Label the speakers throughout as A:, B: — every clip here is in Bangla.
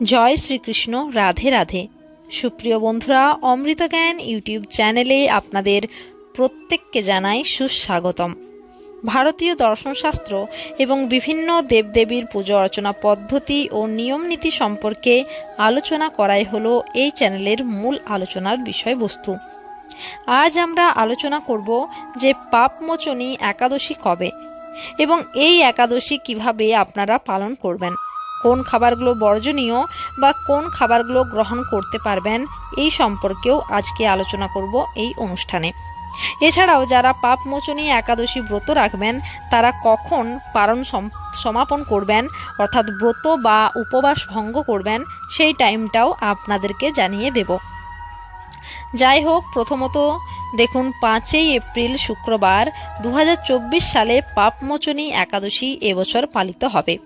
A: জয় শ্রীকৃষ্ণ, রাধে রাধে। সুপ্রিয় বন্ধুরা, অমৃত জ্ঞান ইউটিউব চ্যানেলে আপনাদের প্রত্যেককে জানাই সুস্বাগতম। ভারতীয় দর্শনশাস্ত্র এবং বিভিন্ন দেবদেবীর পুজো অর্চনা পদ্ধতি ও নিয়মনীতি সম্পর্কে আলোচনা করাই হলো এই চ্যানেলের মূল আলোচনার বিষয়বস্তু। আজ আমরা আলোচনা করব যে পাপমোচনী একাদশী কবে এবং এই একাদশী কীভাবে আপনারা পালন করবেন। কোন খাবারগুলো বর্জনীয় বা কোন খাবারগুলো গ্রহণ করতে পারবেন এই সম্পর্কেও আজকে আলোচনা করব এই অনুষ্ঠানে। এছাড়াও যারা পাপ পাপমোচনী একাদশী ব্রত রাখবেন, তারা কখন পারণ সম- সমাপন করবেন, অর্থাৎ ব্রত বা উপবাস ভঙ্গ করবেন, সেই টাইমটাও আপনাদেরকে জানিয়ে দেব। যাই হোক প্রথমত দেখুন, পাঁচই এপ্রিল শুক্রবার দু হাজার চব্বিশ সালে পাপমোচনী একাদশী এবছর পালিত হবে।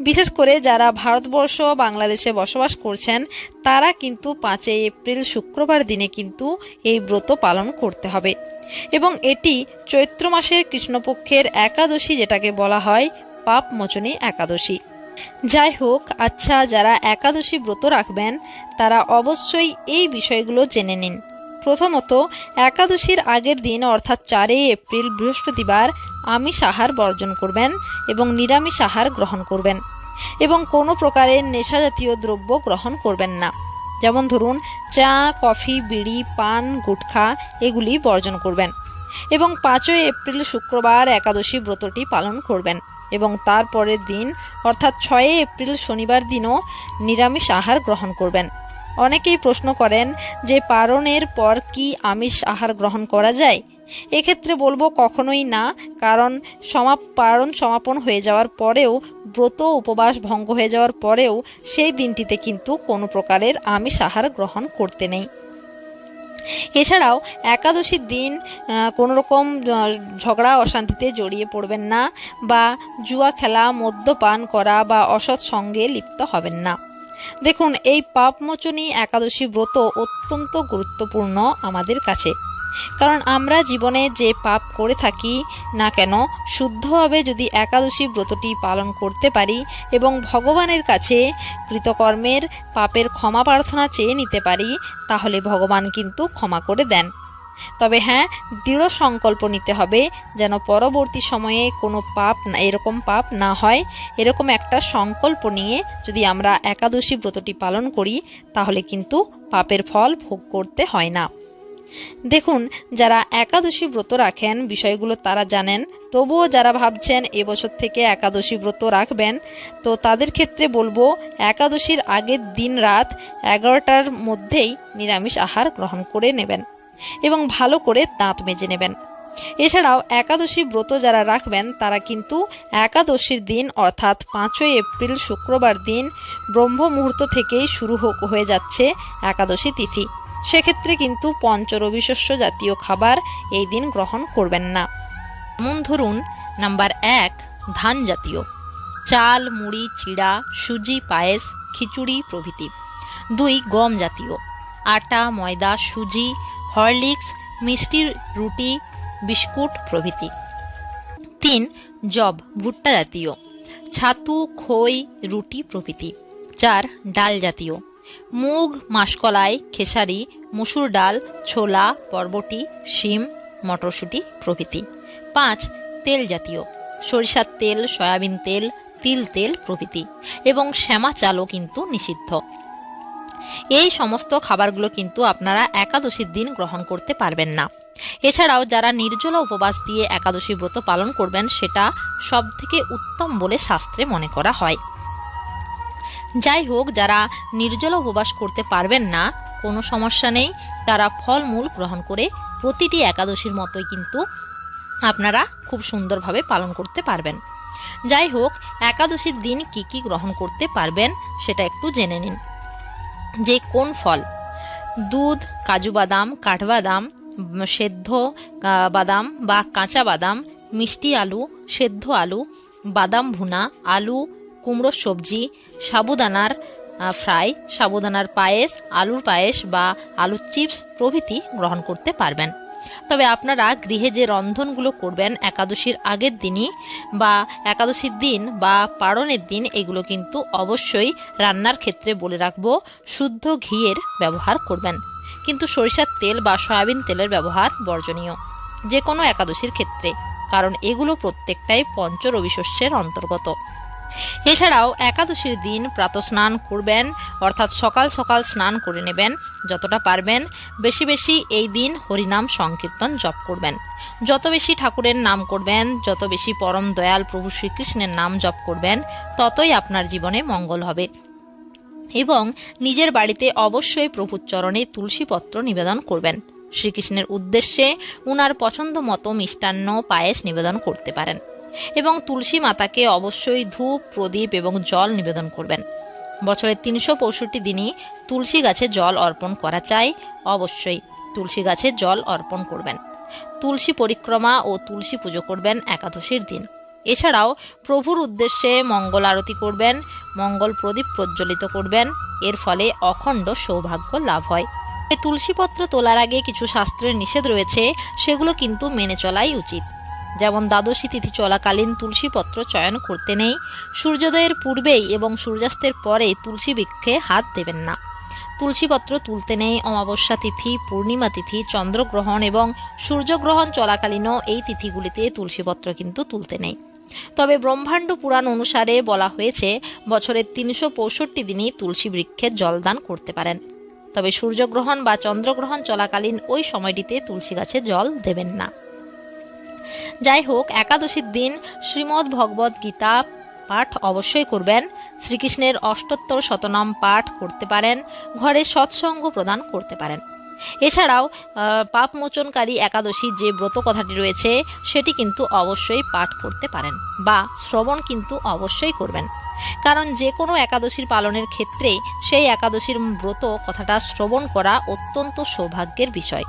A: বিশেষ করে যারা ভারতবর্ষ, বাংলাদেশে বসবাস করছেন, তারা কিন্তু পাঁচই এপ্রিল শুক্রবার দিনে কিন্তু এই ব্রত পালন করতে হবে। এবং এটি চৈত্র মাসের কৃষ্ণপক্ষের একাদশী, যেটাকে বলা হয় পাপমোচনী একাদশী। যাই হোক আচ্ছা যারা একাদশী ব্রত রাখবেন, তারা অবশ্যই এই বিষয়গুলো জেনে নিন। প্রথমত, একাদশীর আগের দিন, অর্থাৎ চারই এপ্রিল, বৃহস্পতিবার, আমিষ আহার বর্জন করবেন এবং নিরামিষ আহার গ্রহণ করবেন এবং কোনো প্রকারের নেশাজাতীয় দ্রব্য গ্রহণ করবেন না। যেমন ধরুন, চা, কফি, বিড়ি, পান, গুটখা, এগুলি বর্জন করবেন এবং পাঁচই এপ্রিল, শুক্রবার একাদশী ব্রতটি পালন করবেন। এবং তার পরের দিন, অর্থাৎ ছয়ই এপ্রিল শনিবার দিনও নিরামিষ আহার গ্রহণ করবেন। অনেকেই প্রশ্ন করেন যে পারণের পর কি আমিষ আহার গ্রহণ করা যায়? এক্ষেত্রে বলব কখনোই না, কারণ সমাপ, পারণ সমাপন হয়ে যাওয়ার পরেও, ব্রত উপবাস ভঙ্গ হয়ে যাওয়ার পরেও সেই দিনটিতে কিন্তু কোনো প্রকারের আমিষ আহার গ্রহণ করতে নেই। এছাড়াও একাদশীর দিন কোনো রকম ঝগড়া, অশান্তিতে জড়িয়ে পড়বেন না বা জুয়া খেলা, মদ্যপান করা বা অসৎ সঙ্গে লিপ্ত হবেন না। দেখুন, এই পাপমোচনী একাদশী ব্রত অত্যন্ত গুরুত্বপূর্ণ আমাদের কাছে। কারণ আমরা জীবনে যে পাপ করে থাকি না কেন, শুদ্ধভাবে যদি একাদশী ব্রতটি পালন করতে পারি এবং ভগবানের কাছে কৃতকর্মের পাপের ক্ষমা প্রার্থনা চেয়ে নিতে পারি, তাহলে ভগবান কিন্তু ক্ষমা করে দেন। তবে হ্যাঁ দৃঢ় সংকল্প নিতে হবে যেন পরবর্তী সময়ে কোনো পাপ না, এরকম পাপ না হয়। এরকম একটা সংকল্প নিয়ে যদি আমরা একাদশী ব্রতটি পালন করি, তাহলে কিন্তু পাপের ফল ভোগ করতে হয় না। দেখুন, যারা একাদশী ব্রত রাখেন, বিষয়গুলো তারা জানেন। তবুও যারা ভাবছেন এবছর থেকে একাদশী ব্রত রাখবেন, তো তাদের ক্ষেত্রে বলব, একাদশীর আগের দিন রাত এগারোটার মধ্যেই নিরামিষ আহার গ্রহণ করে নেবেন এবং ভালো করে দাঁত মেজে নেবেন। এছাড়াও একাদশী ব্রত যারা রাখবেন, তারা কিন্তু একাদশীর দিন, অর্থাৎ পাঁচই এপ্রিল শুক্রবার দিন ব্রহ্ম মুহূর্ত থেকেই শুরু হয়ে যাচ্ছে একাদশী তিথি। সেক্ষেত্রে কিন্তু পঞ্চরবিশস্য জাতীয় খাবার এই দিন গ্রহণ করবেন না। যেমন ধরুন, নাম্বার এক, ধান জাতীয়। চাল, মুড়ি, চিড়া, সুজি, পায়েস, খিচুড়ি প্রভৃতি। দুই, গম জাতীয়। আটা, ময়দা, সুজি, হরলিক্স মিষ্টির রুটি, বিস্কুট প্রভৃতি। তিন, জব, ভুট্টা জাতীয়। ছাতু, খই, রুটি প্রভৃতি। চার, ডাল জাতীয়। মুগ, মাসকলাই, খেসারি, মুসুর ডাল, ছোলা, বরবটি, শিম, মটরশুঁটি প্রভৃতি। পাঁচ, তেল জাতীয়। সরিষার তেল, সয়াবিন তেল, তিল তেল প্রভৃতি এবং শ্যামা চালও কিন্তু নিষিদ্ধ। এই সমস্ত খাবারগুলো কিন্তু আপনারা একাদশীর দিন গ্রহণ করতে পারবেন না। এছাড়াও যারা নির্জলা উপবাস দিয়ে একাদশী ব্রত পালন করবেন, সেটা সব থেকে উত্তম বলে শাস্ত্রে মনে করা হয়। যাই হোক, যারা নির্জলা উপবাস করতে পারবেন না, কোনো সমস্যা নেই। তারা ফলমূল গ্রহণ করে প্রতিটি একাদশীর মতোই কিন্তু আপনারা খুব সুন্দরভাবে পালন করতে পারবেন। যাই হোক, একাদশীর দিন কি কি গ্রহণ করতে পারবেন সেটা একটু জেনে নিন। যে কোন ফল? দুধ, কাজু বাদাম কাঠবাদাম সেদ্ধ বাদাম বা কাঁচা বাদাম, মিষ্টি আলু, সেদ্ধ আলু, বাদাম ভুনা, আলু কুমড়োর সবজি, সাবুদানার ফ্রাই, সাবুদানার পায়েস, আলুর পায়েস বা আলুর চিপস প্রভৃতি গ্রহণ করতে পারবেন। তবে আপনারা গৃহে যে রন্ধনগুলো করবেন, একাদশীর আগের দিনই বা একাদশীর দিন বা পারণের দিন, এগুলো কিন্তু অবশ্যই রান্নার ক্ষেত্রে বলে রাখব, শুদ্ধ ঘিয়ের ব্যবহার করবেন। কিন্তু সরিষার তেল বা সয়াবিন তেলের ব্যবহার বর্জনীয়, যে কোনো একাদশীর ক্ষেত্রে, কারণ এগুলো প্রত্যেকটাই পঞ্চ রবি শস্যের অন্তর্গত। এছাড়াও একাদশীর দিন প্রাতস্নান করবেন, অর্থাৎ সকাল সকাল স্নান করে নেবেন যতটা পারবেন। বেশি বেশি এই দিন হরিনাম সংকীর্তন জপ করবেন। যত বেশি ঠাকুরের নাম করবেন, যত বেশি পরম দয়াল প্রভু শ্রীকৃষ্ণের নাম জপ করবেন, ততই আপনার জীবনে মঙ্গল হবে। এবং নিজের বাড়িতে অবশ্যই প্রভুর চরণে তুলসীপত্র নিবেদন করবেন। শ্রীকৃষ্ণের উদ্দেশ্যে উনার পছন্দ মতো মিষ্টান্ন পায়েস নিবেদন করতে পারেন। এবং তুলসী মাতাকে অবশ্যই ধূপ, প্রদীপ এবং জল নিবেদন করবেন। বছরের তিনশো পঁয়ষট্টি দিনই তুলসী গাছে জল অর্পণ করা চাই। অবশ্যই তুলসী গাছে জল অর্পণ করবেন। তুলসী পরিক্রমা ও তুলসী পুজো করবেন একাদশীর দিন। এছাড়াও প্রভুর উদ্দেশ্যে মঙ্গল আরতি করবেন, মঙ্গল প্রদীপ প্রজ্বলিত করবেন। এর ফলে অখণ্ড সৌভাগ্য লাভ হয়। তুলসীপত্র তোলার আগে কিছু শাস্ত্রের নিষেধ রয়েছে, সেগুলো কিন্তু মেনে চলাই উচিত। যেমন দ্বাদশী তিথি চলাকালীন তুলসীপত্র চয়ন করতে নেই, সূর্যোদয়ের পূর্বেই এবং সূর্যাস্তের পরে তুলসী বৃক্ষে হাত দেবেন না। তুলসীপত্র তুলতে নেই, অমাবস্যা তিথি, পূর্ণিমা তিথি, চন্দ্রগ্রহণ এবং সূর্যগ্রহণ চলাকালীনও এই তিথিগুলিতে তুলসীপত্র কিন্তু তুলতে নেই। তবে ব্রহ্মাণ্ড পুরাণ অনুসারে বলা হয়েছে বছরের তিনশো পঁয়ষট্টি দিনই তুলসী বৃক্ষে জলদান করতে পারেন। তবে সূর্যগ্রহণ বা চন্দ্রগ্রহণ চলাকালীন ওই সময়টিতে তুলসী গাছে জল দেবেন না। যাই হোক একাদশীর দিন শ্রীমদ্ ভগবদ গীতা পাঠ অবশ্যই করবেন। শ্রীকৃষ্ণের অষ্টোত্তর শতনাম পাঠ করতে পারেন, ঘরে সৎসঙ্গ প্রদান করতে পারেন। এছাড়াও পাপমোচনকারী একাদশী যে ব্রত কথাটি রয়েছে, সেটি কিন্তু অবশ্যই পাঠ করতে পারেন বা শ্রবণ কিন্তু অবশ্যই করবেন। কারণ যে কোনো একাদশীর পালনের ক্ষেত্রে সেই একাদশীর ব্রত কথাটা শ্রবণ করা অত্যন্ত সৌভাগ্যের বিষয়।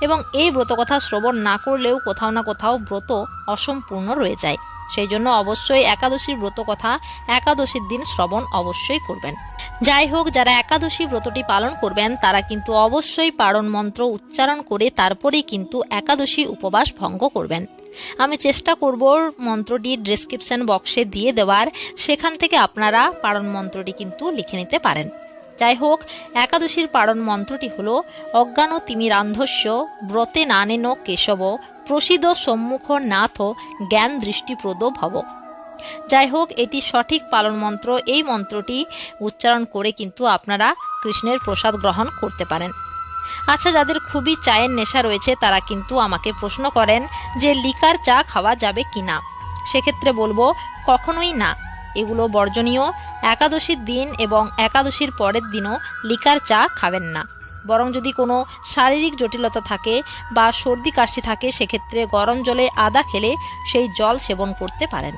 A: এবং এই ব্রত কথা শ্রবণ না করলেও কোথাও না কোথাও ব্রত অসম্পূর্ণ রয়ে যায়। সেই জন্য অবশ্যই একাদশীর ব্রত কথা একাদশীর দিন শ্রবণ অবশ্যই করবেন। যাই হোক, যারা একাদশী ব্রতটি পালন করবেন, তারা কিন্তু অবশ্যই পারণ মন্ত্র উচ্চারণ করে তারপরেই কিন্তু একাদশী উপবাস ভঙ্গ করবেন। আমি চেষ্টা করব মন্ত্রটি ডেসক্রিপশন বক্সে দিয়ে দেওয়ার। সেখান থেকে আপনারা পারণ মন্ত্রটি কিন্তু লিখে নিতে পারেন। যাই হোক একাদশীর পারণ মন্ত্রটি হল, অজ্ঞান তিমিরান্ধস্য ব্রতে নানেন কেশব, প্রসিদ্ধ সম্মুখ নাথ, জ্ঞান দৃষ্টিপ্রদ ভব। যাই হোক এটি সঠিক পালন মন্ত্র। এই মন্ত্রটি উচ্চারণ করে কিন্তু আপনারা কৃষ্ণের প্রসাদ গ্রহণ করতে পারেন। আচ্ছা যাদের খুবই চায়ের নেশা রয়েছে, তারা কিন্তু আমাকে প্রশ্ন করেন যে, লিকার চা খাওয়া যাবে কি না সেক্ষেত্রে বলব, কখনোই না। এগুলো বর্জনীয়। একাদশীর দিন এবং একাদশীর পরের দিনও লিকার চা খাবেন না। বরং যদি কোনো শারীরিক জটিলতা থাকে বা সর্দি কাশি থাকে, সেক্ষেত্রে গরম জলে আদা খেলে সেই জল সেবন করতে পারেন।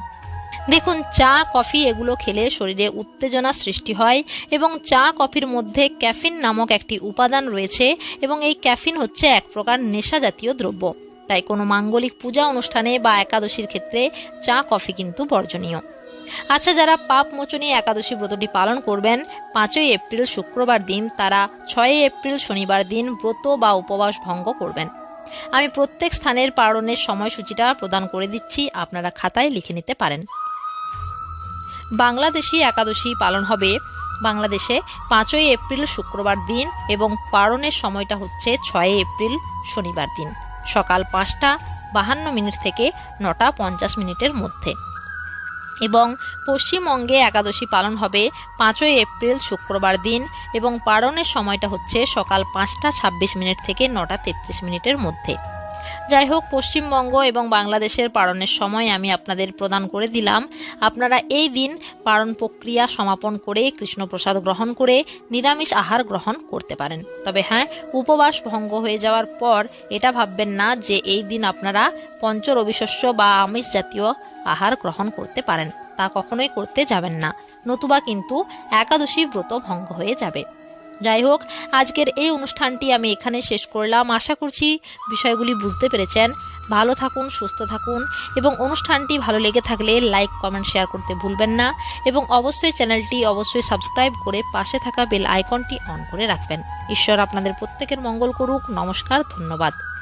A: দেখুন, চা, কফি এগুলো খেলে শরীরে উত্তেজনা সৃষ্টি হয় এবং চা, কফির মধ্যে ক্যাফিন নামক একটি উপাদান রয়েছে এবং এই ক্যাফিন হচ্ছে এক প্রকার নেশা জাতীয় দ্রব্য। তাই কোনো মাঙ্গলিক পূজা অনুষ্ঠানে বা একাদশীর ক্ষেত্রে চা, কফি কিন্তু বর্জনীয়। আচ্ছা যারা পাপ মোচনী একাদশী ব্রতটি পালন করবেন, পাঁচই এপ্রিল শুক্রবার দিন, তারা ছয়ই এপ্রিল শনিবার দিন ব্রত বা উপবাস ভঙ্গ করবেন। আমি প্রত্যেক স্থানের পালনের সময়সূচিটা প্রদান করে দিচ্ছি, আপনারা খাতায় লিখে নিতে পারেন। বাংলাদেশি একাদশী পালন হবে বাংলাদেশে পাঁচই এপ্রিল শুক্রবার দিন এবং পালনের সময়টা হচ্ছে ছয়ই এপ্রিল শনিবার দিন। সকাল পাঁচটা বাহান্ন মিনিট থেকে নটা পঞ্চাশ মিনিটের মধ্যে। এবং পশ্চিমবঙ্গে একাদশী পালন হবে পাঁচই এপ্রিল শুক্রবার দিন এবং পালনের সময়টা হচ্ছে সকাল পাঁচটা ছাব্বিশ মিনিট থেকে নটা তেত্রিশ মিনিটের মধ্যে। যাই হোক, পশ্চিমবঙ্গ এবং বাংলাদেশের পালনের সময় আমি আপনাদের প্রদান করে দিলাম। আপনারা এই দিন পালন প্রক্রিয়া সমাপন করে কৃষ্ণপ্রসাদ গ্রহণ করে নিরামিষ আহার গ্রহণ করতে পারেন। তবে হ্যাঁ উপবাস ভঙ্গ হয়ে যাওয়ার পর এটা ভাববেন না যে এই দিন আপনারা পঞ্চ রবিশস্য বা আমিষ জাতীয় আহার গ্রহণ করতে পারেন। তা কখনোই করতে যাবেন না। নতুবা কিন্তু একাদশী ব্রত ভঙ্গ হয়ে যাবে। যাই হোক, আজকের এই অনুষ্ঠানটি আমি এখানে শেষ করলাম। আশা করছি বিষয়গুলি বুঝতে পেরেছেন। ভালো থাকুন, সুস্থ থাকুন এবং অনুষ্ঠানটি ভালো লেগে থাকলে লাইক, কমেন্ট, শেয়ার করতে ভুলবেন না এবং অবশ্যই চ্যানেলটি অবশ্যই সাবস্ক্রাইব করে পাশে থাকা বেল আইকনটি অন করে রাখবেন। ঈশ্বর আপনাদের প্রত্যেকের মঙ্গল করুক। নমস্কার, ধন্যবাদ।